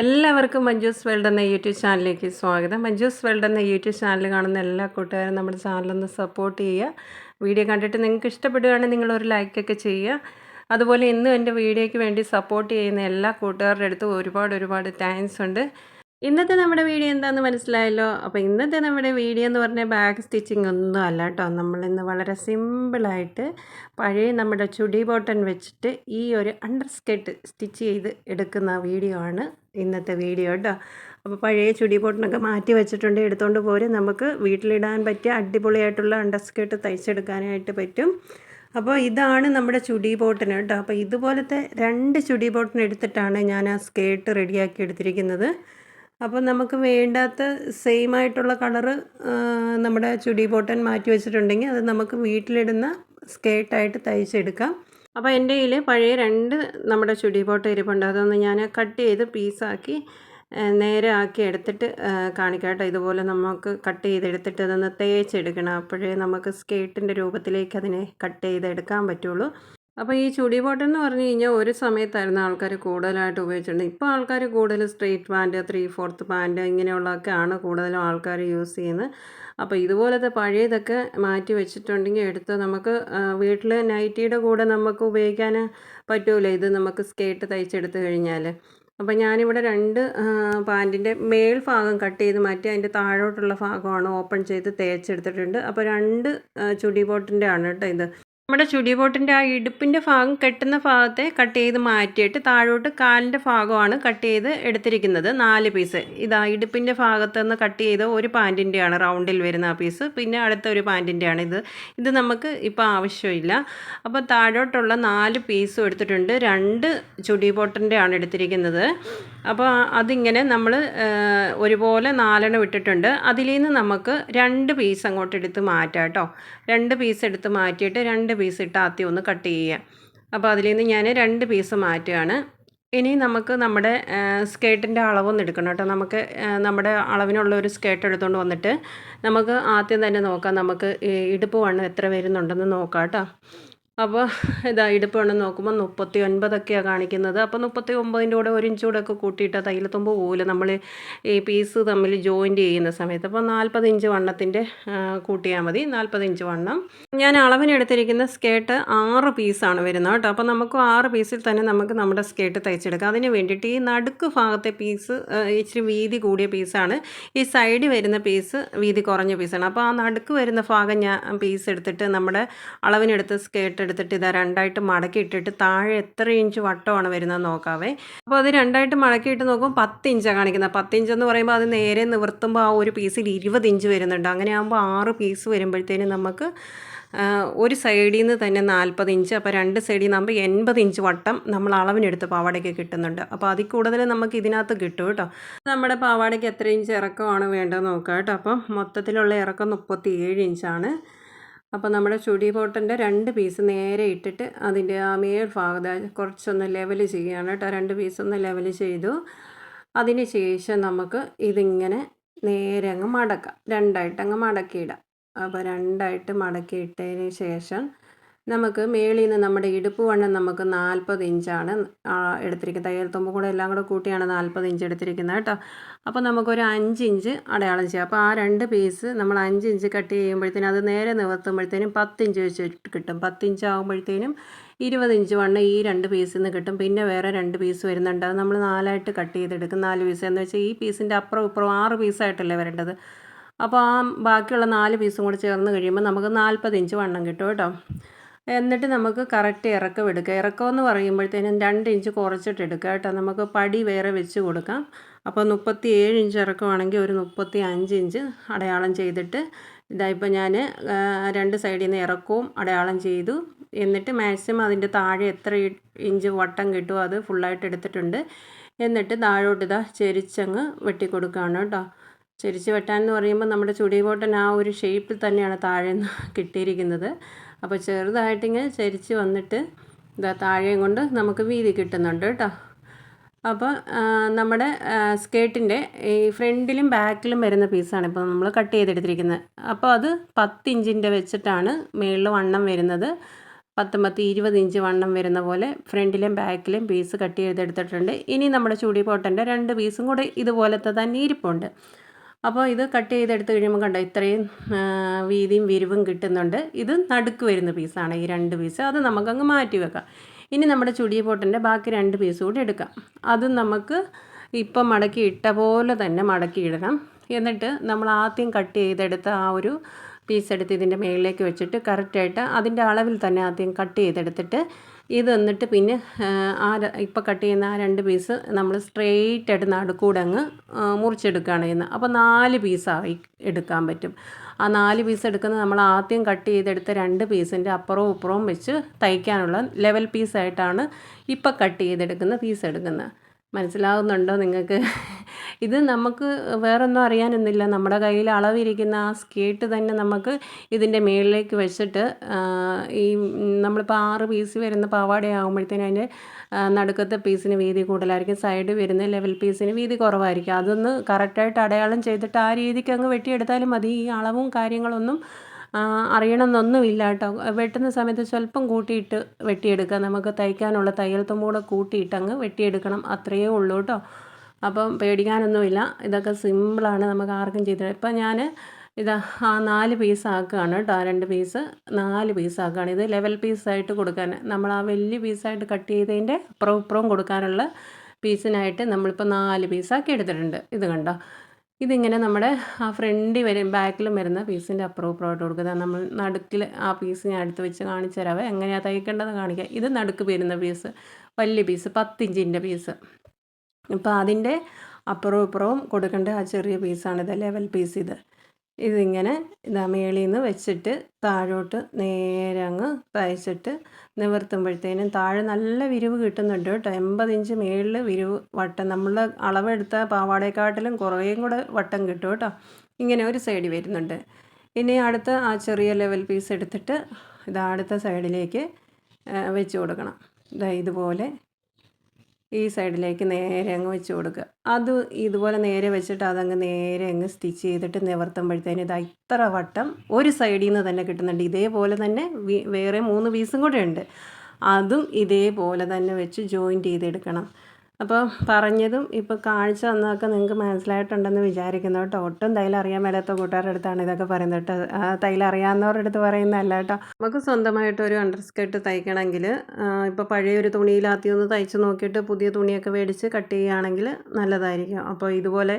എല്ലാവർക്കും മഞ്ജൂസ് വേൾഡ് എന്ന യൂട്യൂബ് ചാനലിലേക്ക് സ്വാഗതം. മഞ്ജൂസ് വേൾഡ് എന്ന യൂട്യൂബ് ചാനൽ കാണുന്ന എല്ലാ കൂട്ടുകാരും നമ്മുടെ ചാനലൊന്ന് സപ്പോർട്ട് ചെയ്യുക. വീഡിയോ കണ്ടിട്ട് നിങ്ങൾക്ക് ഇഷ്ടപ്പെടുകയാണെങ്കിൽ നിങ്ങളൊരു ലൈക്കൊക്കെ ചെയ്യുക. അതുപോലെ ഇന്നും എന്റെ വീഡിയോയ്ക്ക് വേണ്ടി സപ്പോർട്ട് ചെയ്യുന്ന എല്ലാ കൂട്ടുകാരുടെ അടുത്തും ഒരുപാട് ഒരുപാട് താങ്ക്സ് ഉണ്ട്. ഇന്നത്തെ നമ്മുടെ വീഡിയോ എന്താണെന്ന് മനസ്സിലായല്ലോ? അപ്പോൾ ഇന്നത്തെ നമ്മുടെ വീഡിയോ എന്ന് പറഞ്ഞാൽ ബാഗ് സ്റ്റിച്ചിങ് ഒന്നും അല്ല കേട്ടോ. നമ്മളിന്ന് വളരെ സിമ്പിളായിട്ട് പഴയ നമ്മുടെ ചുടി ബോട്ടൺ വെച്ചിട്ട് ഈ ഒരു അണ്ടർ സ്കേർട്ട് സ്റ്റിച്ച് ചെയ്ത് എടുക്കുന്ന വീഡിയോ ആണ് ഇന്നത്തെ വീഡിയോ കേട്ടോ. അപ്പോൾ പഴയ ചുടി ബോട്ടണൊക്കെ മാറ്റി വെച്ചിട്ടുണ്ട്. എടുത്തുകൊണ്ട് പോരെ. നമുക്ക് വീട്ടിലിടാൻ പറ്റിയ അടിപൊളിയായിട്ടുള്ള അണ്ടർ സ്കേർട്ട് തയ്ച്ചെടുക്കാനായിട്ട് പറ്റും. അപ്പോൾ ഇതാണ് നമ്മുടെ ചുടി ബോട്ടിന് കേട്ടോ. അപ്പോൾ ഇതുപോലത്തെ രണ്ട് ചുടി ബോട്ടിന് എടുത്തിട്ടാണ് ഞാൻ ആ സ്കേർട്ട് റെഡിയാക്കി എടുത്തിരിക്കുന്നത്. അപ്പോൾ നമുക്ക് വേണ്ടാത്ത സെയിം ആയിട്ടുള്ള കളറ് നമ്മുടെ ചുടി ബോട്ടൻ മാറ്റി വെച്ചിട്ടുണ്ടെങ്കിൽ അത് നമുക്ക് വീട്ടിലിടുന്ന സ്കേർട്ടായിട്ട് തയ്ച്ചെടുക്കാം. അപ്പോൾ എന്റെ കയ്യിൽ പഴയ രണ്ട് നമ്മുടെ ചുടി ബോട്ട ഇരിപ്പുണ്ട്. അതൊന്ന് ഞാൻ കട്ട് ചെയ്ത് പീസാക്കി നേരെ ആക്കി എടുത്തിട്ട് കാണിക്കാം കേട്ടോ. ഇതുപോലെ നമുക്ക് കട്ട് ചെയ്തെടുത്തിട്ട് അതൊന്ന് തേച്ചെടുക്കണം. അപ്പോഴേ നമുക്ക് സ്കേർട്ടിന്റെ രൂപത്തിലേക്ക് അതിനെ കട്ട് ചെയ്തെടുക്കാൻ പറ്റുള്ളൂ. അപ്പോൾ ഈ ചുടി ബോട്ടം എന്ന് പറഞ്ഞു കഴിഞ്ഞാൽ ഒരു സമയത്തായിരുന്നു ആൾക്കാർ കൂടുതലായിട്ട് ഉപയോഗിച്ചിട്ടുണ്ട് ഇപ്പോൾ ആൾക്കാർ കൂടുതൽ straight pant three fourth pant ഇങ്ങനെയുള്ളതൊക്കെയാണ് കൂടുതലും ആൾക്കാർ യൂസ് ചെയ്യുന്നത്. അപ്പോൾ ഇതുപോലത്തെ പഴയതൊക്കെ മാറ്റി വെച്ചിട്ടുണ്ടെങ്കിൽ എടുത്ത് നമുക്ക് വീട്ടിൽ നൈറ്റിയുടെ കൂടെ നമുക്ക് ഉപയോഗിക്കാൻ പറ്റൂല. ഇത് നമുക്ക് സ്കേർട്ട് തയ്ച്ചെടുത്ത് കഴിഞ്ഞാൽ അപ്പോൾ ഞാനിവിടെ രണ്ട് പാന്റിന്റെ മേൽ ഭാഗം കട്ട് ചെയ്ത് മാറ്റി അതിന്റെ താഴോട്ടുള്ള ഭാഗമാണ് ഓപ്പൺ ചെയ്ത് തേച്ചെടുത്തിട്ടുണ്ട്. അപ്പോൾ രണ്ട് ചുടി ബോട്ടിന്റെ ആണ് കേട്ടോ ഇത്. നമ്മുടെ ചുടി ബോട്ടിന്റെ ആ ഇടുപ്പിന്റെ ഭാഗം കെട്ടുന്ന ഭാഗത്തെ കട്ട് ചെയ്ത് മാറ്റിയിട്ട് താഴോട്ട് കാലിന്റെ ഭാഗമാണ് കട്ട് ചെയ്ത് എടുത്തിരിക്കുന്നത്. നാല് പീസ്. ഇതാ ഇടുപ്പിന്റെ ഭാഗത്ത് നിന്ന് കട്ട് ചെയ്ത ഒരു പാന്റിന്റെയാണ് റൗണ്ടിൽ വരുന്ന ആ പീസ്. പിന്നെ അടുത്ത ഒരു പാന്റിന്റെയാണ് ഇത്. ഇത് നമുക്ക് ഇപ്പോൾ ആവശ്യമില്ല. അപ്പോൾ താഴോട്ടുള്ള നാല് പീസും എടുത്തിട്ടുണ്ട്. രണ്ട് ചുടി ബോട്ടിന്റെ ആണ് എടുത്തിരിക്കുന്നത്. അപ്പോൾ അതിങ്ങനെ നമ്മൾ ഒരുപോലെ നാലെണ്ണം ഇട്ടിട്ടുണ്ട്. അതിൽ നിന്ന് നമുക്ക് രണ്ട് പീസ് അങ്ങോട്ട് എടുത്ത് മാറ്റാം കേട്ടോ. രണ്ട് പീസ് എടുത്ത് മാറ്റിയിട്ട് രണ്ട് പീസ് ഇട്ട് ആദ്യം ഒന്ന് കട്ട് ചെയ്യുക അപ്പോൾ അതിൽ നിന്ന് ഞാൻ രണ്ട് പീസ് മാറ്റുകയാണ്. ഇനി നമുക്ക് നമ്മുടെ സ്കേർട്ടിന്റെ അളവൊന്നും എടുക്കണം കേട്ടോ. നമുക്ക് നമ്മുടെ അളവിനുള്ള ഒരു സ്കേട്ട് എടുത്തുകൊണ്ട് വന്നിട്ട് നമുക്ക് ആദ്യം തന്നെ നോക്കാം. നമുക്ക് ഇടുപ്പ് വണ്ണം എത്ര വരുന്നുണ്ടെന്ന് നോക്കാം കേട്ടോ. അപ്പോൾ ഇതാ ഇടുപ്പാണ് നോക്കുമ്പോൾ മുപ്പത്തി ഒൻപതൊക്കെയാണ് കാണിക്കുന്നത്. അപ്പോൾ മുപ്പത്തി ഒമ്പതിന്റെ കൂടെ ഒരു ഇഞ്ച് ഒക്കെ കൂട്ടിയിട്ട് തൈലത്തുമ്പ് പോകില്ല നമ്മൾ ഈ പീസ് തമ്മിൽ ജോയിന്റ് ചെയ്യുന്ന സമയത്ത്. അപ്പോൾ നാൽപ്പത് ഇഞ്ച് വണ്ണത്തിന്റെ കൂട്ടിയാൽ മതി. നാൽപ്പത് ഇഞ്ച് വണ്ണം. ഞാൻ അളവിനെടുത്തിരിക്കുന്ന സ്കേർട്ട് ആറ് പീസാണ് വരുന്നത് കേട്ടോ. അപ്പോൾ നമുക്ക് ആറ് പീസിൽ തന്നെ നമുക്ക് നമ്മുടെ സ്കേർട്ട് തയ്ച്ചെടുക്കാം. അതിന് വേണ്ടിയിട്ട് ഈ നടുക്ക് ഭാഗത്തെ പീസ് ഇച്ചിരി വീതി കൂടിയ പീസാണ്. ഈ സൈഡ് വരുന്ന പീസ് വീതി കുറഞ്ഞ പീസാണ്. അപ്പോൾ ആ നടുക്ക് വരുന്ന ഭാഗം ഞാൻ പീസ് എടുത്തിട്ട് നമ്മുടെ അളവിനെടുത്ത് സ്കേർട്ട് എടുത്തിട്ട് ഇതാ രണ്ടായിട്ട് മടക്കി ഇട്ടിട്ട് താഴെ എത്ര ഇഞ്ച് വട്ടമാണ് വരുന്നത് നോക്കാവേ. അപ്പോൾ അത് രണ്ടായിട്ട് മടക്കിയിട്ട് നോക്കുമ്പോൾ പത്ത് ഇഞ്ചാണ് കാണിക്കുന്നത് പത്ത് ഇഞ്ച് എന്ന് പറയുമ്പോൾ അത് നേരെ നിവർത്തുമ്പോൾ ആ ഒരു പീസിൽ ഇരുപത് ഇഞ്ച് വരുന്നുണ്ട്. അങ്ങനെ ആകുമ്പോൾ ആറ് പീസ് വരുമ്പോഴത്തേനും നമുക്ക് ഒരു സൈഡിൽ നിന്ന് തന്നെ നാൽപ്പത് ഇഞ്ച് അപ്പോൾ രണ്ട് സൈഡിൽ നിന്നാകുമ്പോൾ എൺപത് ഇഞ്ച് വട്ടം നമ്മൾ അളവിനെടുത്ത് പാവാടയ്ക്ക് കിട്ടുന്നുണ്ട്. അപ്പോൾ അതിൽ കൂടുതൽ നമുക്ക് ഇതിനകത്ത് കിട്ടും കേട്ടോ. നമ്മുടെ പാവാടയ്ക്ക് എത്ര ഇഞ്ച് ഇറക്കമാണ് വേണ്ടത് നോക്കാം കേട്ടോ. അപ്പം മൊത്തത്തിലുള്ള ഇറക്കം മുപ്പത്തി ഏഴ് ഇഞ്ചാണ്. അപ്പോൾ നമ്മുടെ ചുടി പോട്ടന്റെ രണ്ട് പീസ് നേരെ ഇട്ടിട്ട് അതിന്റെ ആ മേൽ ഭാഗത്ത് കുറച്ചൊന്ന് ലെവൽ ചെയ്യുകയാണ് കേട്ടോ. രണ്ട് പീസ് ഒന്ന് ലെവൽ ചെയ്തു. അതിന് ശേഷം നമുക്ക് ഇതിങ്ങനെ നേരെ അങ്ങ് മടക്കാം. രണ്ടായിട്ട് അങ്ങ് മടക്കിയിടാം. അപ്പോൾ രണ്ടായിട്ട് മടക്കിയിട്ടതിന് ശേഷം നമുക്ക് മേളിൽ നിന്ന് നമ്മുടെ ഇടുപ്പ് വണ്ണം നമുക്ക് നാൽപ്പത് ഇഞ്ചാണ് എടുത്തിരിക്കുന്നത്. തയ്യൽ തുമ്പ് കൂടെ എല്ലാം കൂടെ കൂട്ടിയാണ് നാൽപ്പത് ഇഞ്ച് എടുത്തിരിക്കുന്നത് കേട്ടോ. അപ്പോൾ നമുക്കൊരു അഞ്ച് ഇഞ്ച് അടയാളം ചെയ്യാം. അപ്പോൾ ആ രണ്ട് പീസ് നമ്മൾ അഞ്ച് ഇഞ്ച് കട്ട് ചെയ്യുമ്പോഴത്തേനും അത് നേരെ നിവർത്തുമ്പോഴത്തേനും പത്ത് ഇഞ്ച് വെച്ച് കിട്ടും. പത്ത് ഇഞ്ച് ആകുമ്പോഴത്തേനും ഇരുപത് ഇഞ്ച് വണ്ണം ഈ രണ്ട് പീസിൽ നിന്ന് കിട്ടും. പിന്നെ വേറെ രണ്ട് പീസ് വരുന്നുണ്ട്. അത് നമ്മൾ നാലായിട്ട് കട്ട് ചെയ്തെടുക്കും. നാല് പീസ് എന്ന് വെച്ചാൽ ഈ പീസിന്റെ അപ്പുറം ഇപ്പുറം ആറ് പീസായിട്ടല്ലേ വരേണ്ടത്. അപ്പോൾ ആ ബാക്കിയുള്ള നാല് പീസും കൂടെ ചേർന്ന് കഴിയുമ്പോൾ നമുക്ക് നാൽപ്പത് ഇഞ്ച് വണ്ണം കിട്ടും കേട്ടോ. എന്നിട്ട് നമുക്ക് കറക്റ്റ് ഇറക്കം എടുക്കുക ഇറക്കം എന്ന് പറയുമ്പോഴത്തേനും രണ്ട് ഇഞ്ച് കുറച്ചിട്ട് എടുക്കുക കേട്ടോ. നമുക്ക് പടി വേറെ വെച്ച് കൊടുക്കാം. അപ്പോൾ മുപ്പത്തി ഏഴ് ഇഞ്ച് ഇറക്കമാണെങ്കിൽ ഒരു മുപ്പത്തി അഞ്ച് ഇഞ്ച് അടയാളം ചെയ്തിട്ട് ഇതായിപ്പോൾ ഞാൻ രണ്ട് സൈഡിൽ നിന്ന് ഇറക്കവും അടയാളം ചെയ്തു. എന്നിട്ട് മാക്സിമം അതിന്റെ താഴെ എത്ര ഇഞ്ച് വട്ടം കിട്ടുമോ അത് ഫുള്ളായിട്ട് എടുത്തിട്ടുണ്ട്. എന്നിട്ട് താഴോട്ട് ഇതാ ചെരിച്ചങ്ങ് വെട്ടിക്കൊടുക്കുകയാണ് കേട്ടോ. ചെരിച്ച് വെട്ടാൻ എന്ന് പറയുമ്പോൾ നമ്മുടെ ചുടി ബോട്ടൻ ആ ഒരു ഷേപ്പിൽ തന്നെയാണ് താഴെ നിന്ന് കിട്ടിയിരിക്കുന്നത്. അപ്പോൾ ചെറുതായിട്ടിങ്ങനെ ചരിച്ച് വന്നിട്ട് ഇതാ താഴെയും കൊണ്ട് നമുക്ക് വീതി കിട്ടുന്നുണ്ട് കേട്ടോ. അപ്പോൾ നമ്മുടെ സ്കേർട്ടിന്റെ ഈ ഫ്രണ്ടിലും ബാക്കിലും വരുന്ന പീസാണ് ഇപ്പോൾ നമ്മൾ കട്ട് ചെയ്തെടുത്തിരിക്കുന്നത്. അപ്പോൾ അത് പത്ത് ഇഞ്ചിന്റെ വെച്ചിട്ടാണ് മുകളിൽ വണ്ണം വരുന്നത്. പത്ത് പത്ത് ഇരുപത് ഇഞ്ച് വണ്ണം വരുന്ന പോലെ ഫ്രണ്ടിലും ബാക്കിലും പീസ് കട്ട് ചെയ്തെടുത്തിട്ടുണ്ട്. ഇനി നമ്മുടെ ചൂടി പോട്ടന്റെ രണ്ട് പീസും കൂടെ ഇതുപോലത്തെ തന്നെ ഇരിപ്പുണ്ട്. അപ്പോൾ ഇത് കട്ട് ചെയ്തെടുത്ത് കഴിയുമ്പോൾ കണ്ടോ ഇത്രയും വീതിയും വിരിവും കിട്ടുന്നുണ്ട്. ഇത് നടുക്ക് വരുന്ന പീസാണ് ഈ രണ്ട് പീസ് അത് നമുക്കങ്ങ് മാറ്റി വെക്കാം. ഇനി നമ്മുടെ ചുടി പൊട്ടന്റെ ബാക്കി രണ്ട് പീസ് കൂടി എടുക്കാം. അത് നമുക്ക് ഇപ്പം മടക്കി ഇട്ട പോലെ തന്നെ മടക്കി ഇടണം. എന്നിട്ട് നമ്മൾ ആദ്യം കട്ട് ചെയ്തെടുത്ത ആ ഒരു പീസ് എടുത്ത് ഇതിന്റെ മേളിലേക്ക് വെച്ചിട്ട് കറക്റ്റായിട്ട് അതിന്റെ അളവിൽ തന്നെ ആദ്യം കട്ട് ചെയ്തെടുത്തിട്ട് ഇത് എന്നിട്ട് പിന്നെ ആ, ഇപ്പോൾ കട്ട് ചെയ്യുന്ന ആ രണ്ട് പീസ് നമ്മൾ സ്ട്രെയിറ്റ് ആയിട്ട് നടുക്കൂടെ അങ്ങ് മുറിച്ചെടുക്കുകയാണ് ചെയ്യുന്നത്. അപ്പോൾ നാല് പീസായി എടുക്കാൻ പറ്റും. ആ നാല് പീസ് എടുക്കുന്നത് നമ്മൾ ആദ്യം കട്ട് ചെയ്തെടുത്ത രണ്ട് പീസിന്റെ അപ്പുറവും ഇപ്പുറവും വെച്ച് തയ്ക്കാനുള്ള ലെവൽ പീസായിട്ടാണ് ഇപ്പോൾ കട്ട് ചെയ്തെടുക്കുന്ന പീസ് എടുക്കുന്നത്. മനസ്സിലാവുന്നുണ്ടോ നിങ്ങൾക്ക്? ഇത് നമുക്ക് വേറൊന്നും അറിയാനൊന്നുമില്ല. നമ്മുടെ കയ്യിൽ അളവിരിക്കുന്ന ആ സ്കേട്ട് തന്നെ നമുക്ക് ഇതിന്റെ മേളിലേക്ക് വെച്ചിട്ട് ഈ നമ്മളിപ്പോൾ ആറ് പീസ് വരുന്ന പാവാടയാകുമ്പോഴത്തേനും അതിന്റെ നടുക്കത്തെ പീസിന് വീതി കൂടുതലായിരിക്കും. സൈഡ് വരുന്ന ലെവൽ പീസിന് വീതി കുറവായിരിക്കും. അതൊന്ന് കറക്റ്റായിട്ട് അടയാളം ചെയ്തിട്ട് ആ രീതിക്ക് അങ്ങ് വെട്ടിയെടുത്താലും മതി. ഈ അളവും കാര്യങ്ങളൊന്നും അറിയണമെന്നൊന്നുമില്ല കേട്ടോ. വെട്ടുന്ന സമയത്ത് സ്വല്പം കൂട്ടിയിട്ട് വെട്ടിയെടുക്കുക. നമുക്ക് തയ്ക്കാനുള്ള തയ്യൽ തുമ്പൂടെ കൂട്ടിയിട്ട് അങ്ങ് വെട്ടിയെടുക്കണം. അത്രയേ ഉള്ളൂ കേട്ടോ. അപ്പം പേടിക്കാനൊന്നുമില്ല. ഇതൊക്കെ സിമ്പിളാണ് നമുക്ക് ആർക്കും ചെയ്ത് ഇപ്പം ഞാൻ ഇതാ ആ നാല് പീസ് ആക്കുകയാണ് കേട്ടോ രണ്ട് പീസ് നാല് പീസ് ആക്കുകയാണ്. ഇത് ലെവൽ പീസായിട്ട് കൊടുക്കാൻ. നമ്മൾ ആ വലിയ പീസായിട്ട് കട്ട് ചെയ്തതിന്റെ അപ്പുറം ഇപ്പുറവും കൊടുക്കാനുള്ള പീസിനായിട്ട് നമ്മളിപ്പോൾ നാല് പീസാക്കി എടുത്തിട്ടുണ്ട്. ഇത് കണ്ടോ? ഇതിങ്ങനെ നമ്മുടെ ആ ഫ്രണ്ടിൽ വരും ബാക്കിലും വരുന്ന പീസിന്റെ അപ്പുറവും ഇപ്പുറമായിട്ട് കൊടുക്കുക. നമ്മൾ നടുക്കിൽ ആ പീസ് ഞാൻ എടുത്ത് വെച്ച് കാണിച്ചു തരാവേ. എങ്ങനെയാണ് തയ്ക്കേണ്ടത് കാണിക്കുക ഇത് നടുക്ക് വരുന്ന പീസ് വലിയ പീസ് പത്തിഞ്ചിന്റെ പീസ് അപ്പോൾ അതിന്റെ അപ്പുറവും ഇപ്പുറവും കൊടുക്കേണ്ട ആ ചെറിയ പീസാണിത് ലെവൽ പീസ് ഇത്. ഇതിങ്ങനെ ഇതാ മേളിൽ നിന്ന് വെച്ചിട്ട് താഴോട്ട് നേരെ അങ്ങ് തയ്ച്ചിട്ട് നിവർത്തുമ്പോഴത്തേനും താഴെ നല്ല വിരിവ് കിട്ടുന്നുണ്ട് കേട്ടോ. എൺപത് ഇഞ്ച് മേളിൽ വിരിവ് വട്ടം. നമ്മൾ അളവെടുത്ത പാവാടയെക്കാട്ടിലും കുറേയും കൂടെ വട്ടം കിട്ടും കേട്ടോ. ഇങ്ങനെ ഒരു സൈഡ് വരുന്നുണ്ട്. ഇനി അടുത്ത ആ ചെറിയ ലെവൽ പീസ് എടുത്തിട്ട് ഇതാ അടുത്ത സൈഡിലേക്ക് വെച്ച് കൊടുക്കണം. ഇതാ ഇതുപോലെ ഈ സൈഡിലേക്ക് നേരെ അങ്ങ് വെച്ച് കൊടുക്കുക. അത് ഇതുപോലെ നേരെ വെച്ചിട്ട് അതങ്ങ് നേരെ അങ്ങ് സ്റ്റിച്ച് ചെയ്തിട്ട് നിവർത്തുമ്പോഴത്തേന് ഇതാ ഇത്ര വട്ടം ഒരു സൈഡിൽ നിന്ന് തന്നെ കിട്ടുന്നുണ്ട്. ഇതേപോലെ തന്നെ വേറെ മൂന്ന് പീസും കൂടെ ഉണ്ട്. അതും ഇതേപോലെ തന്നെ വെച്ച് ജോയിന്റ് ചെയ്തെടുക്കണം. അപ്പോൾ പറഞ്ഞതും ഇപ്പോൾ കാണിച്ചു തന്നതൊക്കെ നിങ്ങൾക്ക് മനസ്സിലായിട്ടുണ്ടെന്ന് വിചാരിക്കുന്നു കേട്ടോ. ഒട്ടും തൈലം അറിയാൻ മേലാത്ത കൂട്ടുകാരുടെ അടുത്താണ് ഇതൊക്കെ പറയുന്നത് കേട്ടോ. തൈലം അറിയാവുന്നവരുടെ അടുത്ത് പറയുന്നതല്ല കേട്ടോ. നമുക്ക് സ്വന്തമായിട്ട് ഒരു അണ്ടർസ്കേർട്ട് തയ്ക്കണമെങ്കിൽ ഇപ്പോൾ പഴയ ഒരു തുണിയിലാത്തി ഒന്ന് തയ്ച്ച് നോക്കിയിട്ട് പുതിയ തുണിയൊക്കെ മേടിച്ച് കട്ട് ചെയ്യുകയാണെങ്കിൽ നല്ലതായിരിക്കും. അപ്പോൾ ഇതുപോലെ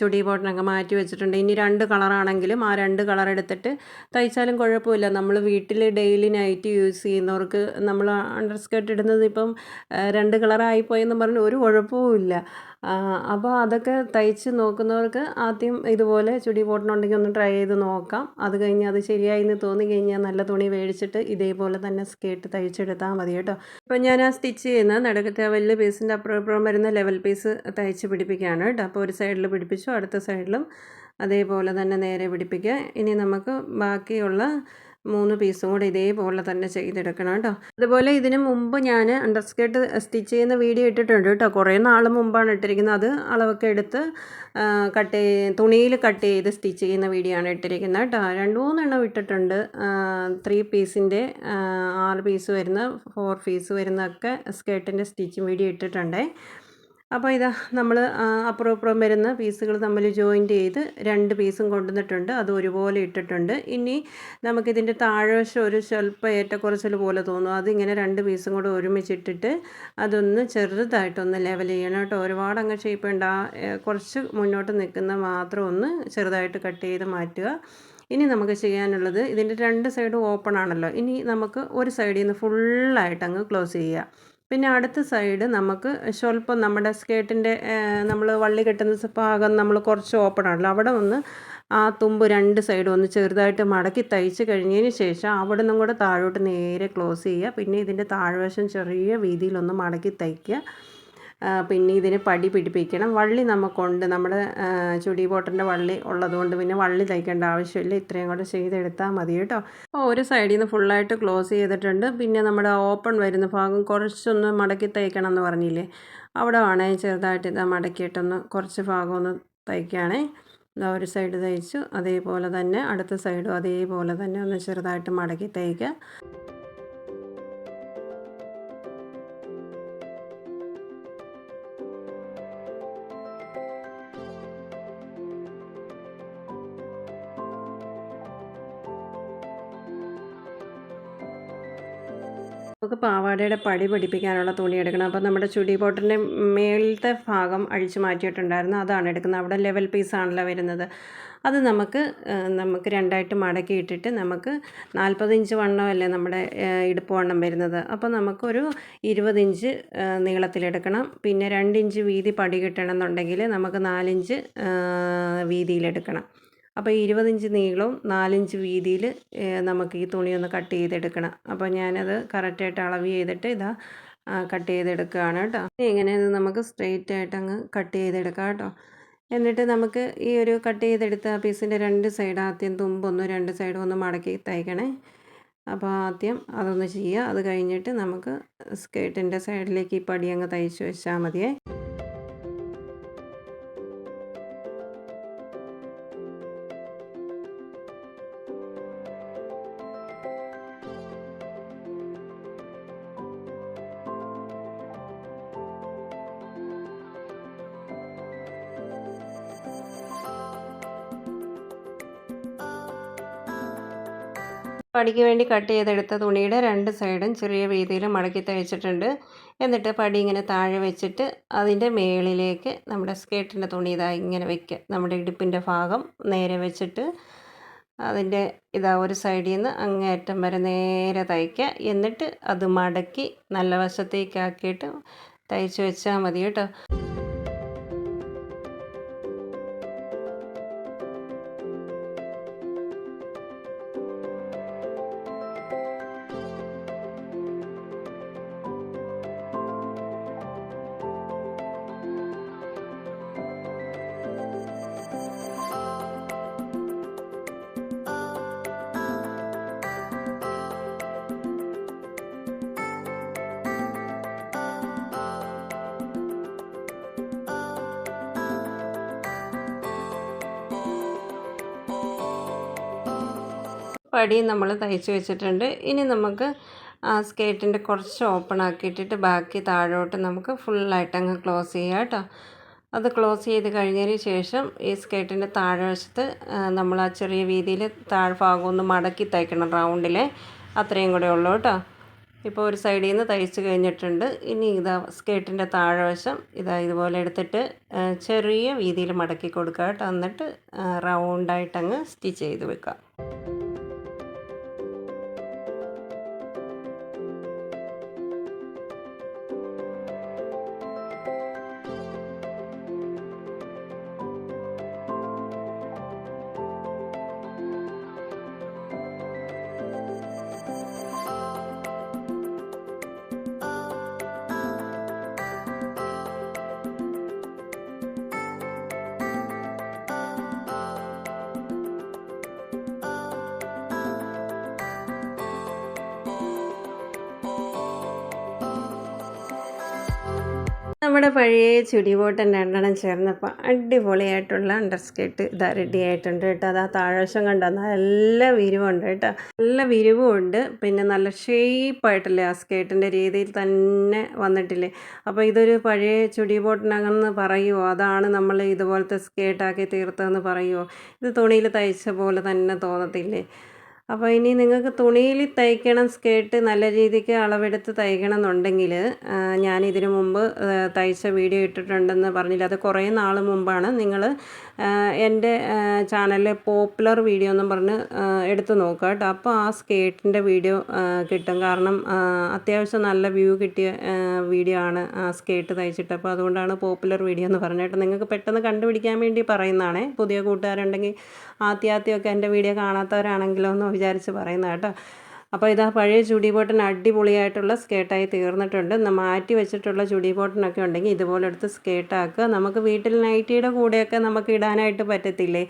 ചുടി ബോട്ടനൊക്കെ മാറ്റി വെച്ചിട്ടുണ്ട്. ഇനി രണ്ട് കളറാണെങ്കിലും ആ രണ്ട് കളർ എടുത്തിട്ട് തയ്ച്ചാലും കുഴപ്പമില്ല. നമ്മൾ വീട്ടിൽ ഡെയിലി നൈറ്റ് യൂസ് ചെയ്യുന്നവർക്ക് നമ്മൾ അണ്ടർസ്കേർട്ട് ഇടുന്നത് ഇപ്പം രണ്ട് കളറായി പോയെന്ന് പറഞ്ഞ് ഒരു കുഴപ്പവുമില്ല. അപ്പോൾ അതൊക്കെ തയ്ച്ച് നോക്കുന്നവർക്ക് ആദ്യം ഇതുപോലെ ചുടി പോട്ടണുണ്ടെങ്കിൽ ഒന്ന് ട്രൈ ചെയ്ത് നോക്കാം. അത് കഴിഞ്ഞ് അത് ശരിയായി എന്ന് തോന്നി കഴിഞ്ഞാൽ നല്ല തുണി മേടിച്ചിട്ട് ഇതേപോലെ തന്നെ സ്കേർട്ട് തയ്ച്ചെടുത്താൽ മതി കേട്ടോ. ഇപ്പം ഞാൻ ആ സ്റ്റിച്ച് ചെയ്യുന്ന നടുക്കത്തെ വലിയ പീസിന്റെ അപ്പുറം ഇപ്പുറം വരുന്ന ലെവൽ പീസ് തയ്ച്ച് പിടിപ്പിക്കുകയാണ് കേട്ടോ. അപ്പോൾ ഒരു സൈഡിൽ പിടിപ്പിച്ചു അടുത്ത സൈഡിലും അതേപോലെ തന്നെ നേരെ പിടിപ്പിക്കുക. ഇനി നമുക്ക് ബാക്കിയുള്ള മൂന്ന് പീസും കൂടെ ഇതേപോലെ തന്നെ ചെയ്തെടുക്കണം കേട്ടോ. അതുപോലെ ഇതിന് മുമ്പ് ഞാൻ അണ്ടർസ്കേർട്ട് സ്റ്റിച്ച് ചെയ്യുന്ന വീഡിയോ ഇട്ടിട്ടുണ്ട് കേട്ടോ. കുറേ നാൾ മുമ്പാണ് ഇട്ടിരിക്കുന്നത്. അത് അളവൊക്കെ എടുത്ത് കട്ട് തുണിയിൽ കട്ട് ചെയ്ത് സ്റ്റിച്ച് ചെയ്യുന്ന വീഡിയോ ആണ് ഇട്ടിരിക്കുന്നത് കേട്ടോ. രണ്ട് മൂന്നെണ്ണം ഇട്ടിട്ടുണ്ട്. ത്രീ പീസിന്റെ ആറ് പീസ് വരുന്ന ഫോർ പീസ് വരുന്നൊക്കെ സ്കേർട്ടിന്റെ സ്റ്റിച്ചിങ് വീഡിയോ ഇട്ടിട്ടുണ്ടേ. അപ്പോൾ ഇതാ നമ്മൾ അപ്പുറം അപ്പുറം വരുന്ന പീസുകൾ തമ്മിൽ ജോയിന്റ് ചെയ്ത് രണ്ട് പീസും കൊണ്ടുവന്നിട്ടുണ്ട്. അത് ഒരുപോലെ ഇട്ടിട്ടുണ്ട്. ഇനി നമുക്കിതിന്റെ താഴ്വശം ഒരു സ്വല്പം ഏറ്റക്കുറച്ചിൽ പോലെ തോന്നും. അതിങ്ങനെ രണ്ട് പീസും കൂടെ ഒരുമിച്ചിട്ടിട്ട് അതൊന്ന് ചെറുതായിട്ടൊന്ന് ലെവൽ ചെയ്യണം കേട്ടോ. ഒരുപാട് അങ്ങ് ഷേപ്പ് ഉണ്ട് കുറച്ച് മുന്നോട്ട് നിൽക്കുന്ന മാത്രം ഒന്ന് ചെറുതായിട്ട് കട്ട് ചെയ്ത് മാറ്റുക. ഇനി നമുക്ക് ചെയ്യാനുള്ളത് ഇതിന്റെ രണ്ട് സൈഡും ഓപ്പൺ ആണല്ലോ. ഇനി നമുക്ക് ഒരു സൈഡിൽ നിന്ന് ഫുള്ളായിട്ട് അങ്ങ് ക്ലോസ് ചെയ്യുക. പിന്നെ അടുത്ത സൈഡ് നമുക്ക് സ്വല്പം നമ്മുടെ സ്കേർട്ടിന്റെ നമ്മൾ വള്ളി കെട്ടുന്ന ഭാഗം നമ്മൾ കുറച്ച് ഓപ്പൺ ആണല്ലോ. അവിടെ ഒന്ന് ആ തുമ്പ് രണ്ട് സൈഡും ഒന്ന് ചെറുതായിട്ട് മടക്കി തയ്ച്ച് കഴിഞ്ഞതിന് ശേഷം അവിടെ നിന്നും കൂടെ താഴോട്ട് നേരെ ക്ലോസ് ചെയ്യുക. പിന്നെ ഇതിന്റെ താഴ്വശം ചെറിയ വീതിയിലൊന്ന് മടക്കി തയ്ക്കുക. പിന്നെ ഇതിന് പടി പിടിപ്പിക്കണം. വള്ളി നമുക്കുണ്ട്. നമ്മുടെ ചുടി ബോട്ടന്റെ വള്ളി ഉള്ളതുകൊണ്ട് പിന്നെ വള്ളി തയ്ക്കേണ്ട ആവശ്യമില്ല. ഇത്രയും കൂടെ ചെയ്തെടുത്താൽ മതി കേട്ടോ. അപ്പോൾ ഒരു സൈഡിൽ നിന്ന് ഫുള്ളായിട്ട് ക്ലോസ് ചെയ്തിട്ടുണ്ട്. പിന്നെ നമ്മുടെ ഓപ്പൺ വരുന്ന ഭാഗം കുറച്ചൊന്ന് മടക്കി തയ്ക്കണം എന്ന് പറഞ്ഞില്ലേ? അവിടെ വേണേൽ ചെറുതായിട്ട് ഇതാ മടക്കിയിട്ടൊന്ന് കുറച്ച് ഭാഗം ഒന്ന് തയ്ക്കുകയാണേ. ഒരു സൈഡ് തയ്ച്ചു. അതേപോലെ തന്നെ അടുത്ത സൈഡും അതേപോലെ തന്നെ ഒന്ന് ചെറുതായിട്ട് മടക്കി തയ്ക്കുക. പാവാടയുടെ പടി പിടിപ്പിക്കാനുള്ള തുണി എടുക്കണം. അപ്പോൾ നമ്മുടെ ചുടി ബോട്ടിന്റെ മേളിലത്തെ ഭാഗം അഴിച്ചു മാറ്റിയിട്ടുണ്ടായിരുന്നു. അതാണ് എടുക്കുന്നത്. അവിടെ ലെവൽ പീസാണല്ലോ വരുന്നത്. അത് നമുക്ക് നമുക്ക് രണ്ടായിട്ട് മടക്കി ഇട്ടിട്ട് നമുക്ക് നാൽപ്പത് ഇഞ്ച് വണ്ണമല്ലേ നമ്മുടെ ഇടുപ്പ് വണ്ണം വരുന്നത്. അപ്പോൾ നമുക്കൊരു ഇരുപത് ഇഞ്ച് നീളത്തിലെടുക്കണം പിന്നെ രണ്ട് ഇഞ്ച് വീതി പടി കിട്ടണമെന്നുണ്ടെങ്കിൽ നമുക്ക് നാലിഞ്ച് വീതിയിലെടുക്കണം അപ്പോൾ ഇരുപത് ഇഞ്ച് നീളവും നാലിഞ്ച് വീതിയിൽ നമുക്ക് ഈ തുണി ഒന്ന് കട്ട് ചെയ്തെടുക്കണം. അപ്പോൾ ഞാനത് കറക്റ്റായിട്ട് അളവ് ചെയ്തിട്ട് ഇതാ കട്ട് ചെയ്തെടുക്കുകയാണ് കേട്ടോ. ഇങ്ങനെ നമുക്ക് സ്ട്രെയിറ്റ് ആയിട്ട് അങ്ങ് കട്ട് ചെയ്തെടുക്കാം കേട്ടോ. എന്നിട്ട് നമുക്ക് ഈ ഒരു കട്ട് ചെയ്തെടുത്ത പീസിന്റെ രണ്ട് സൈഡ് ആദ്യം തുമ്പൊന്ന് രണ്ട് സൈഡും ഒന്ന് മടക്കി തയ്ക്കണേ. അപ്പോൾ ആദ്യം അതൊന്ന് ചെയ്യുക. അത് കഴിഞ്ഞിട്ട് നമുക്ക് സ്കേർട്ടിന്റെ സൈഡിലേക്ക് ഈ പടി അങ്ങ് തയ്ച്ച് വെച്ചാൽ മതിയേ. പടിക്ക് വേണ്ടി കട്ട് ചെയ്തെടുത്ത തുണിയുടെ രണ്ട് സൈഡും ചെറിയ രീതിയിൽ മടക്കി തയ്ച്ചിട്ടുണ്ട്. എന്നിട്ട് പടി ഇങ്ങനെ താഴെ വെച്ചിട്ട് അതിന്റെ മേളിലേക്ക് നമ്മുടെ സ്കേർട്ടിന്റെ തുണി ഇതാ ഇങ്ങനെ വെക്കുക. നമ്മുടെ ഇടുപ്പിന്റെ ഭാഗം നേരെ വെച്ചിട്ട് അതിന്റെ ഇതാ ഒരു സൈഡിൽ നിന്ന് അങ്ങേയറ്റം വരെ നേരെ തയ്ക്കുക. എന്നിട്ട് അത് മടക്കി നല്ല വശത്തേക്കാക്കിയിട്ട് തയ്ച്ച് വെച്ചാൽ മതി കേട്ടോ. പടി നമ്മൾ തയ്ച്ച് വെച്ചിട്ടുണ്ട്. ഇനി നമുക്ക് ആ സ്കേർട്ടിന്റെ കുറച്ച് ഓപ്പൺ ആക്കിയിട്ടിട്ട് ബാക്കി താഴോട്ട് നമുക്ക് ഫുള്ളായിട്ട് അങ്ങ് ക്ലോസ് ചെയ്യാം കേട്ടോ. അത് ക്ലോസ് ചെയ്ത് കഴിഞ്ഞതിന് ശേഷം ഈ സ്കേർട്ടിന്റെ താഴ്വശത്ത് നമ്മൾ ആ ചെറിയ വീതിയിൽ താഴ്ഭാഗം ഒന്ന് മടക്കി തയ്ക്കണം റൗണ്ടിൽ അത്രയും കൂടെ ഉള്ളൂ കേട്ടോ. ഇപ്പോൾ ഒരു സൈഡിൽ നിന്ന് തയ്ച്ച് കഴിഞ്ഞിട്ടുണ്ട്. ഇനി ഇതാ സ്കേർട്ടിന്റെ താഴ്വശം ഇതാ ഇതുപോലെ എടുത്തിട്ട് ചെറിയ വീതിയിൽ മടക്കി കൊടുക്കുക കേട്ടോ. എന്നിട്ട് റൗണ്ടായിട്ടങ്ങ് സ്റ്റിച്ച് ചെയ്ത് വെക്കാം. നമ്മുടെ പഴയ ചുടിബോട്ടൻ രണ്ടെണ്ണം ചേർന്നപ്പോൾ അടിപൊളിയായിട്ടുള്ള അണ്ടർ സ്കേർട്ട് ഇതാ റെഡി ആയിട്ടുണ്ട് കേട്ടോ. അത് ആ താഴ്വശം കണ്ടോ നല്ല വിരിവുണ്ട് കേട്ടോ. നല്ല വിരിവുമുണ്ട് പിന്നെ നല്ല ഷേപ്പായിട്ടല്ലേ ആ സ്കേർട്ടിന്റെ രീതിയിൽ തന്നെ വന്നിട്ടില്ലേ? അപ്പോൾ ഇതൊരു പഴയ ചുടിബോട്ടനകന്ന് പറയുമോ അതാണ് നമ്മൾ ഇതുപോലത്തെ സ്കേർട്ടാക്കി തീർത്തതെന്ന് പറയുമോ ഇത് തുണിയിൽ തയ്ച്ച പോലെ തന്നെ തോന്നത്തില്ലേ? അപ്പോൾ ഇനി നിങ്ങൾക്ക് തുണിയിൽ തയ്ക്കണം സ്കേർട്ട് നല്ല രീതിക്ക് അളവെടുത്ത് തയ്ക്കണം എന്നുണ്ടെങ്കിൽ ഞാൻ ഇതിനു മുമ്പ് തയ്ച്ച വീഡിയോ ഇട്ടിട്ടുണ്ടെന്ന് പറഞ്ഞില്ല. അത് കുറേ നാൾ മുമ്പാണ് നിങ്ങൾ എന്റെ ചാനലിൽ പോപ്പുലർ വീഡിയോ എന്നും പറഞ്ഞ് എടുത്ത് നോക്കുക കേട്ടോ. അപ്പോൾ ആ സ്കേട്ടിന്റെ വീഡിയോ കിട്ടും. കാരണം അത്യാവശ്യം നല്ല വ്യൂ കിട്ടിയ വീഡിയോ ആണ് ആ സ്കേട്ട് തയ്ച്ചിട്ട്. അപ്പോൾ അതുകൊണ്ടാണ് പോപ്പുലർ വീഡിയോ എന്ന് പറഞ്ഞിട്ട് നിങ്ങൾക്ക് പെട്ടെന്ന് കണ്ടുപിടിക്കാൻ വേണ്ടി പറയുന്നതാണ്. പുതിയ കൂട്ടുകാരുണ്ടെങ്കിൽ ആദ്യാദ്യമൊക്കെ എന്റെ വീഡിയോ കാണാത്തവരാണെങ്കിലോ എന്ന് വിചാരിച്ച് പറയുന്നത് കേട്ടോ. അപ്പോൾ ഇതാ പഴയ ചുടി ബോട്ടൺ അടിപൊളിയായിട്ടുള്ള സ്കേർട്ടായി തീർന്നിട്ടുണ്ട്. മാറ്റി വെച്ചിട്ടുള്ള ചുടി ബോട്ടനൊക്കെ ഉണ്ടെങ്കിൽ ഇതുപോലെ എടുത്ത് സ്കേർട്ടാക്കുക. നമുക്ക് വീട്ടിൽ നൈറ്റിയുടെ കൂടെയൊക്കെ നമുക്ക് ഇടാനായിട്ട് പറ്റത്തില്ലേ?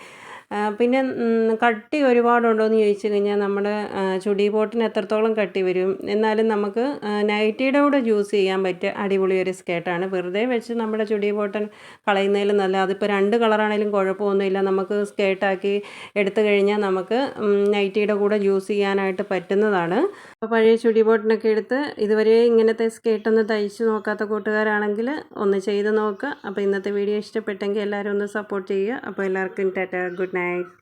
പിന്നെ കട്ടി ഒരുപാടുണ്ടോ എന്ന് ചോദിച്ചു കഴിഞ്ഞാൽ നമ്മുടെ ചുടി പോട്ടിന് എത്രത്തോളം കട്ടി വരും? എന്നാലും നമുക്ക് നൈറ്റിയുടെ കൂടെ യൂസ് ചെയ്യാൻ പറ്റിയ അടിപൊളി ഒരു സ്കേർട്ടാണ് വെറുതെ വെച്ച് നമ്മുടെ ചുടി പോട്ടൻ കളയുന്നതിലും നല്ല അതിപ്പോൾ രണ്ട് കളറാണെങ്കിലും കുഴപ്പമൊന്നുമില്ല. നമുക്ക് സ്കേർട്ടാക്കി എടുത്തു കഴിഞ്ഞാൽ നമുക്ക് നൈറ്റിയുടെ കൂടെ യൂസ് ചെയ്യാനായിട്ട് പറ്റുന്നതാണ്. അപ്പോൾ പഴയ ചുടി ബോട്ടിനൊക്കെ എടുത്ത് ഇതുവരെ ഇങ്ങനത്തെ സ്കേർട്ടൊന്ന് തയ്ച്ച് നോക്കാത്ത കൂട്ടുകാരാണെങ്കിൽ ഒന്ന് ചെയ്ത് നോക്കുക അപ്പോൾ ഇന്നത്തെ വീഡിയോ ഇഷ്ടപ്പെട്ടെങ്കിൽ എല്ലാവരും ഒന്ന് സപ്പോർട്ട് ചെയ്യുക. അപ്പോൾ എല്ലാവർക്കും ടാറ്റ ഗുഡ് നൈറ്റ്.